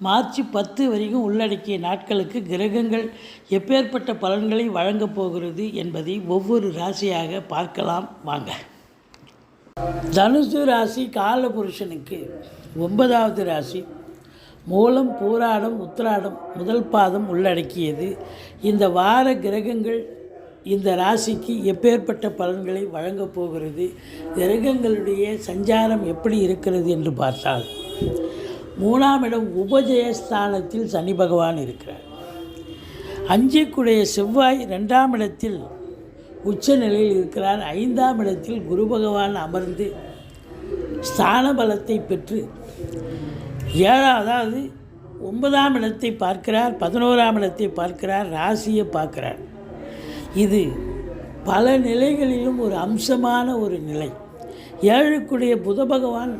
March பத்து வரைக்கும் உள்ளடக்கிய நாட்களுக்கு கிரகங்கள் எப்பேற்பட்ட பலன்களை வழங்கப் போகிறது என்பதை ஒவ்வொரு ராசியாக பார்க்கலாம். வாங்க. தனுசு ராசி காலபுருஷனுக்கு ஒன்பதாவது ராசி. மூலம் பூராடம் உத்திராடம் முதல் பாதம் உள்ளடக்கியது. இந்த வார கிரகங்கள் இந்த ராசிக்கு எப்பேற்பட்ட பலன்களை வழங்கப் போகிறது. கிரகங்களுடைய சஞ்சாரம் எப்படி இருக்கிறது என்று பார்த்தால் மூணாம் இடம் உபஜயஸ்தானத்தில் சனி பகவான் இருக்கிறார். அஞ்சுக்குடைய செவ்வாய் ரெண்டாம் இடத்தில் உச்ச நிலையில் இருக்கிறார். ஐந்தாம் இடத்தில் குரு பகவான் அமர்ந்து ஸ்தான பலத்தை பெற்று ஏழாம் அதாவது ஒன்பதாம் இடத்தை பார்க்கிறார் பதினோராம் இடத்தை பார்க்கிறார் ராசியை பார்க்கிறார். இது பல நிலைகளிலும் ஒரு அம்சமான ஒரு நிலை. ஏழுக்குடைய புத பகவான்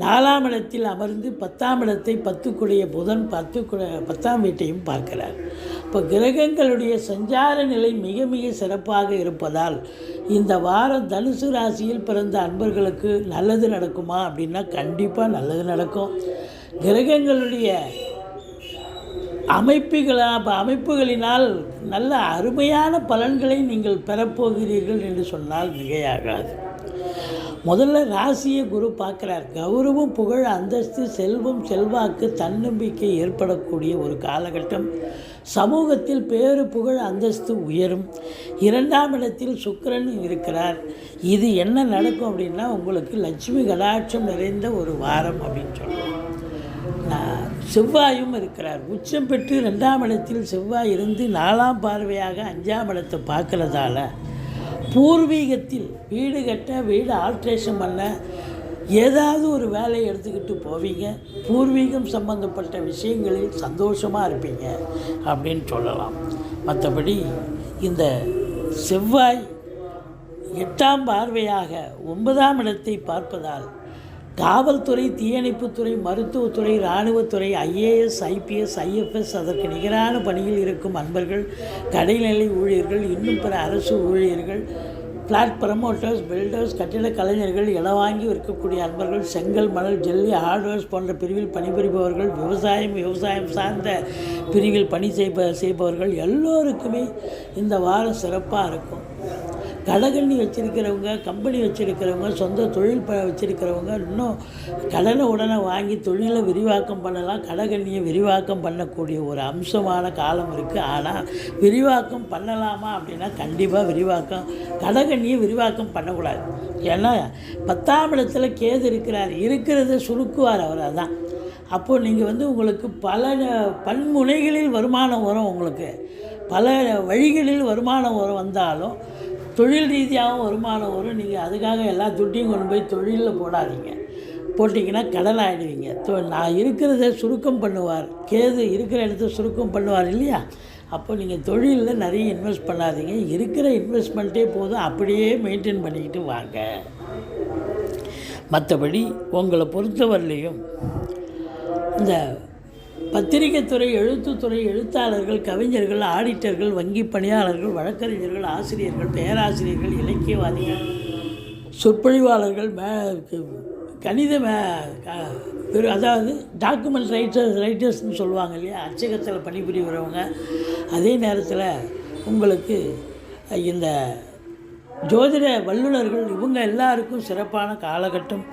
நாலாம் இடத்தில் அமர்ந்து பத்தாம் இடத்தை பத்துக்குடைய புதன் பத்து பத்தாம் வீட்டையும் பார்க்கிறார். இப்போ கிரகங்களுடைய சஞ்சார நிலை மிக மிக சிறப்பாக இருப்பதால் இந்த வாரம் தனுசு ராசியில் பிறந்த அன்பர்களுக்கு நல்லது நடக்குமா அப்படின்னா கண்டிப்பாக நல்லது நடக்கும். கிரகங்களுடைய அமைப்புகளா அமைப்புகளினால் நல்ல அருமையான பலன்களை நீங்கள் பெறப்போகிறீர்கள் என்று சொன்னால் மிகையாகாது. முதல்ல ராசியை குரு பார்க்குறார். கௌரவம் புகழ் அந்தஸ்து செல்வம் செல்வாக்கு தன்னம்பிக்கை ஏற்படக்கூடிய ஒரு காலகட்டம். சமூகத்தில் பேரு புகழ் அந்தஸ்து உயரும். இரண்டாம் இடத்தில் சுக்கரன் இருக்கிறார். இது என்ன நடக்கும் அப்படின்னா உங்களுக்கு லட்சுமி கடாட்சம் நிறைந்த ஒரு வாரம் அப்படின்னு சொல்லலாம் செவ்வாயும் இருக்கிறார். உச்சம் பெற்று ரெண்டாம் இடத்தில் செவ்வாய் இருந்து நாலாம் பார்வையாக அஞ்சாம் இடத்தை பார்க்குறதால பூர்வீகத்தில் வீடு கட்ட வீடு ஆல்ட்ரேஷன் பண்ண ஏதாவது ஒரு வேலையை எடுத்துக்கிட்டு போவீங்க. பூர்வீகம் சம்பந்தப்பட்ட விஷயங்களில் சந்தோஷமாக இருப்பீங்க அப்படின்னு சொல்லலாம். மற்றபடி இந்த செவ்வாய் எட்டாம் பார்வையாக ஒன்பதாம் இடத்தை பார்ப்பதால் காவல்துறை தீயணைப்புத்துறை மருத்துவத்துறை இராணுவத்துறை ஐஏஎஸ் ஐபிஎஸ் ஐஎஃப்எஸ் அதற்கு நிகரான பணியில் இருக்கும் அன்பர்கள் கடைநிலை ஊழியர்கள் இன்னும் பிற அரசு ஊழியர்கள் ஃப்ளாட் ப்ரமோட்டர்ஸ் பில்டர்ஸ் கட்டிட கலைஞர்கள் இடம் வாங்கி விற்கக்கூடிய அன்பர்கள் செங்கல் மணல் ஜெல்லி ஹார்ட்வேர்ஸ் போன்ற பிரிவில் பணிபுரிபவர்கள் விவசாயம் விவசாயம் சார்ந்த பிரிவில் பணி செய்ப செய்பவர்கள் எல்லோருக்குமே இந்த வாரம் சிறப்பாக இருக்கும். கடகண்ணி வச்சுருக்கிறவங்க கம்பெனி வச்சுருக்கிறவங்க சொந்த தொழில் ப வச்சுருக்கிறவங்க இன்னும் கடனை உடனே வாங்கி தொழிலை விரிவாக்கம் பண்ணலாம். கடகண்ணியை விரிவாக்கம் பண்ணக்கூடிய ஒரு அம்சமான காலம் இருக்குது ஆனால் விரிவாக்கம் பண்ணலாமா அப்படின்னா கண்டிப்பாக விரிவாக்கம் கடகண்ணியை விரிவாக்கம் பண்ணக்கூடாது. ஏன்னா பத்தாம் இடத்துல கேது இருக்கிறார். இருக்கிறத சுருக்குவார் அவர் அதான். அப்போது நீங்கள் வந்து உங்களுக்கு பல பன்முனைகளில் வருமானம் வரும் உங்களுக்கு. பல வழிகளில் வருமானம் வரும் வந்தாலும் தொழில் ரீதியாகவும் வருமானம் வரும். நீங்கள் அதுக்காக எல்லா துட்டியும் கொண்டு போய் தொழிலில் போடாதீங்க. போட்டிங்கன்னா கடன் ஆகிடுவீங்க தொ நான் இருக்கிறத சுருக்கம் பண்ணுவார். கேது இருக்கிற இடத்த சுருக்கம் பண்ணுவார் இல்லையா? அப்போ நீங்கள் தொழிலில் நிறைய இன்வெஸ்ட் பண்ணாதீங்க. இருக்கிற இன்வெஸ்ட்மெண்ட்டே போதும். அப்படியே மெயின்டைன் பண்ணிக்கிட்டு வாங்க. மற்றபடி உங்களை பொறுத்தவரையிலையும் இந்த பத்திரிகைத்துறை எழுத்துத்துறை எழுத்தாளர்கள் கவிஞர்கள் ஆடிட்டர்கள் வங்கி பணியாளர்கள் வழக்கறிஞர்கள் ஆசிரியர்கள் பேராசிரியர்கள் இலக்கியவாதிகள் சொற்பொழிவாளர்கள் மே கணித மே அதாவது டாக்குமெண்ட் ரைட்டர்ஸ் ரைட்டர்ஸ்னு சொல்லுவாங்க இல்லையா? அச்சகத்தில் பணிபுரிகிறவங்க அதே நேரத்தில் உங்களுக்கு இந்த ஜோதிட வல்லுநர்கள் இவங்க எல்லாருக்கும் சிறப்பான காலகட்டம்.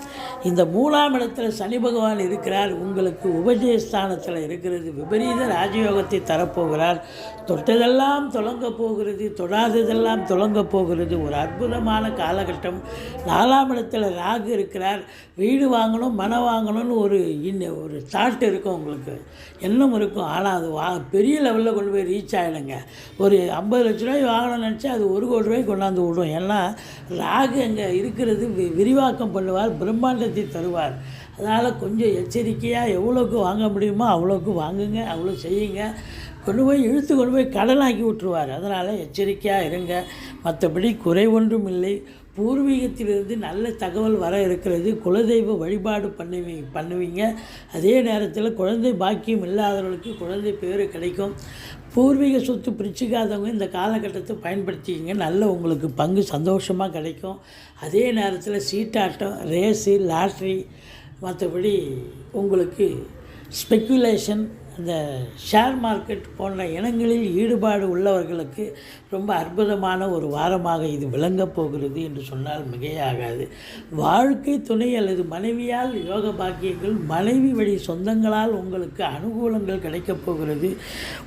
இந்த மூணாம் இடத்துல சனி பகவான் இருக்கிறார். உங்களுக்கு உபஜயஸ்தானத்தில் இருக்கிறது. விபரீத ராஜயோகத்தை தரப்போகிறார். தொட்டதெல்லாம் தொடங்க போகிறது. தொடாததெல்லாம் தொடங்க போகிறது. ஒரு அற்புதமான காலகட்டம். நாலாம் இடத்துல ராகு இருக்கிறார். வீடு வாங்கணும் மனம் வாங்கணும்னு ஒரு இன்ன ஒரு தாட் இருக்கும் உங்களுக்கு. எண்ணம் இருக்கும். ஆனால் அது வா பெரிய லெவலில் கொண்டு போய் ரீச் ஆகிடுங்க ஒரு ஐம்பது லட்ச ரூபாய் வாங்கணும்னு நினச்சா அது ஒரு கோடி ரூபாய் கொண்டாந்து விடும். ஏன்னா ராகு அங்கே இருக்கிறது வி விரிவாக்கம் பண்ணுவார் பிரம்மாண்டத்தை தருவார். அதனால் கொஞ்சம் எச்சரிக்கையாக எவ்வளோக்கு வாங்க முடியுமோ அவ்வளோக்கு வாங்குங்க அவ்வளோ செய்யுங்க. கொண்டு போய் இழுத்து கொண்டு போய் கடனாக்கி விட்டுருவார். அதனால் எச்சரிக்கையாக இருங்க. மற்றபடி குறை ஒன்றும் இல்லை. பூர்வீகத்திலிருந்து நல்ல தகவல் வர இருக்கிறது. குலதெய்வ வழிபாடு பண்ணுவி பண்ணுவீங்க. அதே நேரத்தில் குழந்தை பாக்கியம் இல்லாதவர்களுக்கு குழந்தை பேர் கிடைக்கும். பூர்வீக சொத்து பிரிச்சுக்காதவங்க இந்த காலகட்டத்தை பயன்படுத்திக்கிங்க. நல்ல உங்களுக்கு பங்கு சந்தோஷமாக கிடைக்கும். அதே நேரத்தில் சீட்டாட்டம் ரேஸு லாட்ரி மற்றபடி உங்களுக்கு ஸ்பெக்குலேஷன் இந்த ஷேர் மார்க்கெட் போன்ற இனங்களில் ஈடுபாடு உள்ளவர்களுக்கு ரொம்ப அற்புதமான ஒரு வாரமாக இது விளங்கப் போகிறது என்று சொன்னால் மிகையாகாது. வாழ்க்கை துணை அல்லது மனைவியால் யோக பாக்கியங்கள் மனைவி வழி சொந்தங்களால் உங்களுக்கு அனுகூலங்கள் கிடைக்கப் போகிறது.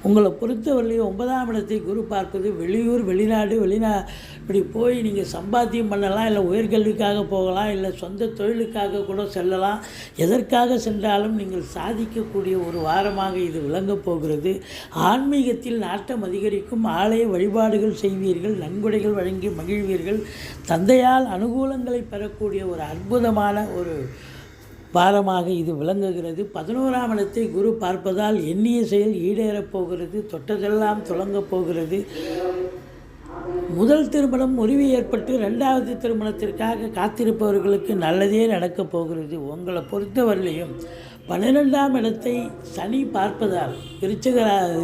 உங்களை பொறுத்தவரையிலும் ஒன்பதாம் இடத்தை குரு பார்ப்பது வெளியூர் வெளிநாடு வெளிநா இப்படி போய் நீங்கள் சம்பாத்தியம் பண்ணலாம் இல்லை உயர்கல்விக்காக போகலாம் இல்லை சொந்த தொழிலுக்காக கூட செல்லலாம். எதற்காக சென்றாலும் நீங்கள் சாதிக்கக்கூடிய ஒரு வாரமாக இது விளங்கப் போகிறது. ஆன்மீகத்தில் நாட்டம் அதிகரிக்கும் ஆலய வழிபாடுகள் செய்வீர்கள் நன்கொடைகள் வழங்கி மகிழ்வீர்கள். தந்தையால் அனுகூலங்களை பெறக்கூடிய ஒரு அற்புதமான ஒரு வாரமாக இது விளங்குகிறது. பதினோராம் இடத்தை குரு பார்ப்பதால் எண்ணிய செயல் ஈடேறப் போகிறது தொட்டதெல்லாம் துலங்கப் போகிறது. முதல் திருமணம் முறிவு ஏற்பட்டு ரெண்டாவது திருமணத்திற்காக காத்திருப்பவர்களுக்கு நல்லதே நடக்கப் போகிறது. உங்களை பொறுத்தவரையிலையும் பன்னிரெண்டாம் இடத்தை சனி பார்ப்பதால் விருச்சக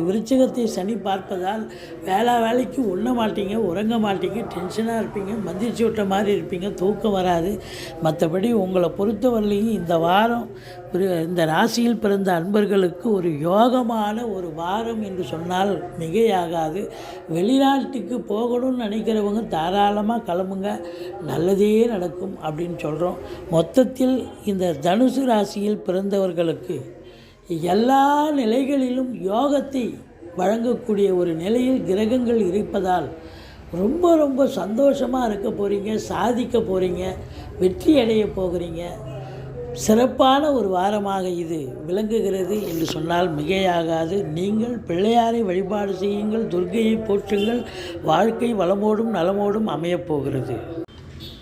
விருச்சகத்தை சனி பார்ப்பதால் வேளா வேலைக்கு உண்ண மாட்டீங்க உறங்க மாட்டீங்க டென்ஷனாக இருப்பீங்க மந்திரிச்சு விட்ட மாதிரி இருப்பீங்க தூக்கம் வராது. மற்றபடி உங்களை பொறுத்தவரையிலையும் இந்த வாரம் இந்த ராசியில் பிறந்த அன்பர்களுக்கு ஒரு யோகமான ஒரு வாரம் என்று சொன்னால் மிகையாகாது. வெளிநாட்டுக்கு போகணும்னு நினைக்கிறவங்க தாராளமாக கிளம்புங்க நல்லதே நடக்கும் அப்படின்னு சொல்கிறோம் மொத்தத்தில் இந்த தனுசு ராசியில் பிறந்தவர்களுக்கு எல்லா நிலைகளிலும் யோகத்தை வழங்கக்கூடிய ஒரு நிலையில் கிரகங்கள் இருப்பதால் ரொம்ப ரொம்ப சந்தோஷமாக இருக்க போகிறீங்க சாதிக்க போகிறீங்க வெற்றி அடைய போகிறீங்க. சிறப்பான ஒரு வாரமாக இது விளங்குகிறது என்று சொன்னால் மிகையாகாது. நீங்கள் பிள்ளையாரை வழிபாடு செய்யுங்கள் துர்கையை போற்றுங்கள் வாழ்க்கை வளமோடும் நலமோடும் அமையப் போகிறது.